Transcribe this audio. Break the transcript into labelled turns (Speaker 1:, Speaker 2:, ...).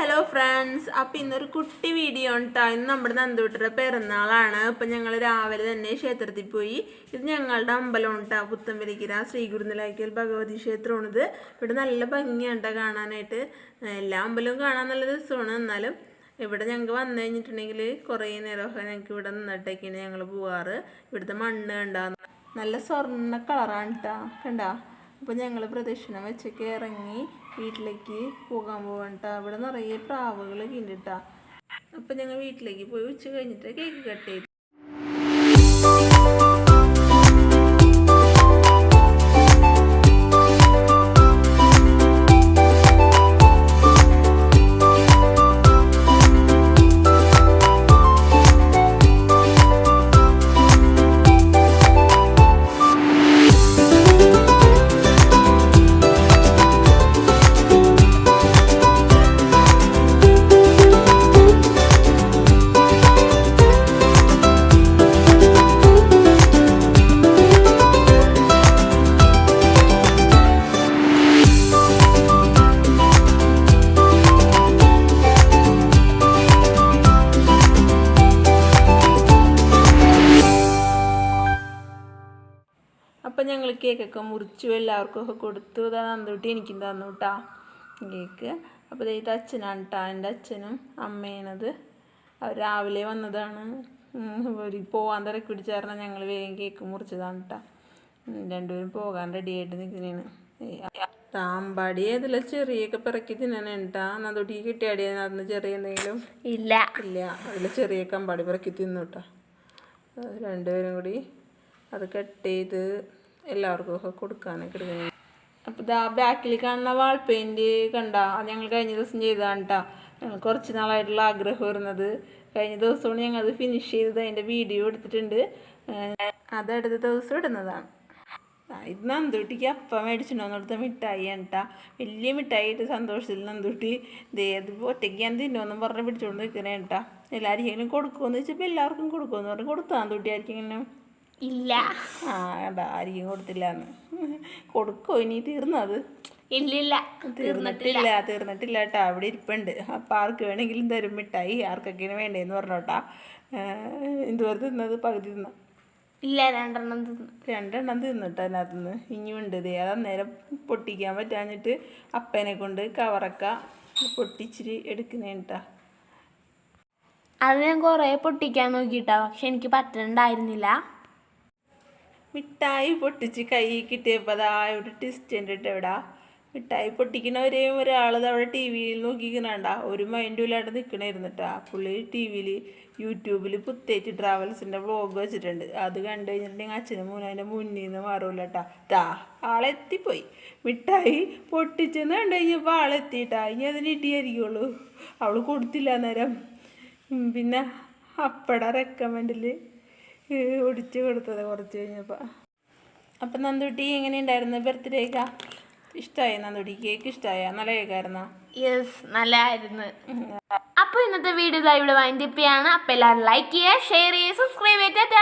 Speaker 1: Hello friends. അപ്പം ഇന്നൊരു കുട്ടി വീഡിയോ കേട്ടോ ഇന്ന് നമ്മുടെ നന്ദൂട്ടരുടെ പിറന്നാളാണ്. അപ്പം ഞങ്ങൾ രാവിലെ തന്നെ ക്ഷേത്രത്തിൽ പോയി. ഇത് ഞങ്ങളുടെ അമ്പലം കേട്ടോ പുത്തമ്പലിക്കര ശ്രീഗുരുനിലാക്കിയൽ ഭഗവതി ക്ഷേത്രമാണിത് ഇവിടെ നല്ല ഭംഗിയുണ്ട് കാണാനായിട്ട്. എല്ലാ അമ്പലവും കാണാൻ നല്ല രസമാണ്. എന്നാലും ഇവിടെ ഞങ്ങൾക്ക് വന്നു കഴിഞ്ഞിട്ടുണ്ടെങ്കിൽ കുറേ നേരമൊക്കെ ഞങ്ങൾക്ക് ഇവിടെ നിന്നിട്ടൊക്കെയാണ് ഞങ്ങൾ പോവാറ്. ഇവിടുത്തെ മണ്ണ് കണ്ടാ? നല്ല സ്വർണ കളറാണ് കേട്ടോ കണ്ടാ? അപ്പോൾ ഞങ്ങൾ പ്രദക്ഷിണം വെച്ചൊക്കെ ഇറങ്ങി വീട്ടിലേക്ക് പോകാൻ പോകണ്ട അവിടെ നിറയെ പ്രാവുകൾ കിണ്ടിട്ടാ. കേട്ടോ അപ്പം ഞങ്ങൾ വീട്ടിലേക്ക് പോയി ഉച്ച കഴിഞ്ഞിട്ട് കേക്ക് കട്ട് ചെയ്തു. അപ്പം ഞങ്ങൾ കേക്കൊക്കെ മുറിച്ചു എല്ലാവർക്കും ഒക്കെ കൊടുത്തു. ഇതാ നന്ദൂട്ടി എനിക്കും തന്നു കേട്ടാ കേക്ക്. അപ്പോൾ ഇത് അച്ഛനാണ് കേട്ടോ എന്റെ അച്ഛനും അമ്മയാണത്. അവർ രാവിലെ വന്നതാണ്. ഒരു പോകാൻ തിരക്ക് പിടിച്ചാരണം ഞങ്ങൾ വേഗം കേക്ക് മുറിച്ചതാണ് കേട്ടോ രണ്ടുപേരും പോകാൻ റെഡിയായിട്ട് നിൽക്കുന്നതാണ്. താമ്പാടി ഏതെല്ലാം ചെറിയൊക്കെ പിറക്കി തിന്നണേട്ടാ നന്ദൂട്ടി കിട്ടിയാടി അതിന് ചെറിയ എന്തെങ്കിലും?
Speaker 2: ഇല്ല.
Speaker 1: ഇല്ല. അതിൽ ചെറിയ കമ്പാടി പിറക്കി തിന്നു കേട്ടോ രണ്ടുപേരും കൂടി അത് കട്ട് ചെയ്ത് എല്ലാവർക്കും ഒക്കെ കൊടുക്കാനൊക്കെ എടുക്കുന്നത്. അപ്പോൾ ഇതാ ബാക്കിൽ കാണുന്ന വാൾ പെയിന്റ് കണ്ട ഞങ്ങൾ കഴിഞ്ഞ ദിവസം ചെയ്തതാണ് കേട്ടോ കുറച്ച് നാളായിട്ടുള്ള ആഗ്രഹം വരുന്നത്. കഴിഞ്ഞ ദിവസമാണ് ഞങ്ങൾ അത് ഫിനിഷ് ചെയ്തത് അതിന്റെ വീഡിയോ എടുത്തിട്ടുണ്ട്. അത് അടുത്ത ദിവസം ഇടുന്നതാണ്. ഇത് നന്ദൂട്ടിക്ക് അപ്പം മേടിച്ചിട്ടുണ്ടോ. എടുത്ത മിഠായി കേട്ടാ വലിയ മിഠായി സന്തോഷത്തിൽ നന്ദുട്ടി. ദേ അത് ഒറ്റയ്ക്ക് ഞാൻ തിന്നോന്നും പറഞ്ഞ് പിടിച്ചുകൊണ്ട് നിൽക്കണേ കേട്ടോ എല്ലാവർക്കും കൊടുക്കുമെന്ന് വെച്ചപ്പോൾ എല്ലാവർക്കും കൊടുക്കുമെന്ന് പറഞ്ഞ് കൊടുത്തു നന്ദൂട്ടി ആർക്കെങ്കിലും.
Speaker 2: ഇല്ല.
Speaker 1: ആ ഏട്ടാ ആരെയും കൊടുത്തില്ല എന്ന് കൊടുക്കോ ഇനി തീർന്നത്
Speaker 2: ഇല്ലില്ല
Speaker 1: തീർന്നിട്ടില്ല. തീർന്നിട്ടില്ല കേട്ടോ. അവിടെ ഇരിപ്പുണ്ട്. അപ്പം ആർക്ക് വേണമെങ്കിലും തരും മിഠായി ആർക്കൊക്കെയാണ് വേണ്ടതെന്ന് പറഞ്ഞോട്ടാ. എന്തുവരെ തിന്നത്? പകുതി തിന്ന?
Speaker 2: ഇല്ല രണ്ടെണ്ണം തിന്നു.
Speaker 1: രണ്ടെണ്ണം തിന്നിട്ട് അതിനകത്ത് നിന്ന് ഇനിയുണ്ട് ദേ അത് അന്നേരം പൊട്ടിക്കാൻ പറ്റാഞ്ഞിട്ട് അപ്പനെ കൊണ്ട് കവറക്ക പൊട്ടിച്ചിരി എടുക്കുന്നേട്ടാ
Speaker 2: അത് ഞാൻ കുറേ പൊട്ടിക്കാൻ നോക്കിയിട്ടാ പക്ഷെ എനിക്ക് പറ്റണ്ടായിരുന്നില്ല.
Speaker 1: മിഠായി പൊട്ടിച്ച് കൈ കിട്ടിയപ്പോൾ അതാ ഇവിടെ ടിസ്റ്റ് കണ്ടിട്ട് എവിടെ? മിഠായി പൊട്ടിക്കണവരെയും ഒരാൾ അവിടെ ടി വിയിൽ നോക്കിക്കണണ്ട ഒരു മൈൻഡും ഇല്ലാണ്ട് നിൽക്കണായിരുന്നിട്ടാ പുള്ളി ടി വിയിൽ യൂട്യൂബിൽ പുത്തേറ്റ് ട്രാവൽസിന്റെ വ്ളോഗ് വെച്ചിട്ടുണ്ട്. അത് കണ്ടു കഴിഞ്ഞിട്ടുണ്ടെങ്കിൽ അച്ഛനും മൂന്നും അതിന്റെ മുന്നിൽ നിന്ന് മാറൂല കേട്ടാ ദാ ആളെത്തിപ്പോയി. മിഠായി പൊട്ടിച്ചെന്ന് കണ്ടു കഴിഞ്ഞപ്പോൾ ആളെത്തിയിട്ടാ. ഇനി അതിന് ഇട്ടിയായിരിക്കുള്ളൂ അവൾ കൊടുത്തില്ല അന്നേരം. പിന്നെ അപ്പട റെക്കമെൻഡിൽ ഒടിച്ച് കൊടുത്തത് കുറച്ച് കഴിഞ്ഞപ്പോൾ അപ്പം നന്ദുട്ടി എങ്ങനെയുണ്ടായിരുന്നു ബർത്ത്ഡേക്കാ ഇഷ്ടമായി നന്ദുട്ടി? കേക്ക് ഇഷ്ടമായ നല്ല കേക്കായിരുന്നോ
Speaker 2: യെസ് നല്ലതായിരുന്നു അപ്പോൾ ഇന്നത്തെ വീഡിയോ ഇവിടെ വൈൻഡപ്പ് ചെയ്യാണ്. അപ്പോൾ എല്ലാവരും ലൈക്ക് ചെയ്യുക ഷെയർ ചെയ്യുക സബ്സ്ക്രൈബ് ചെയ്യുക.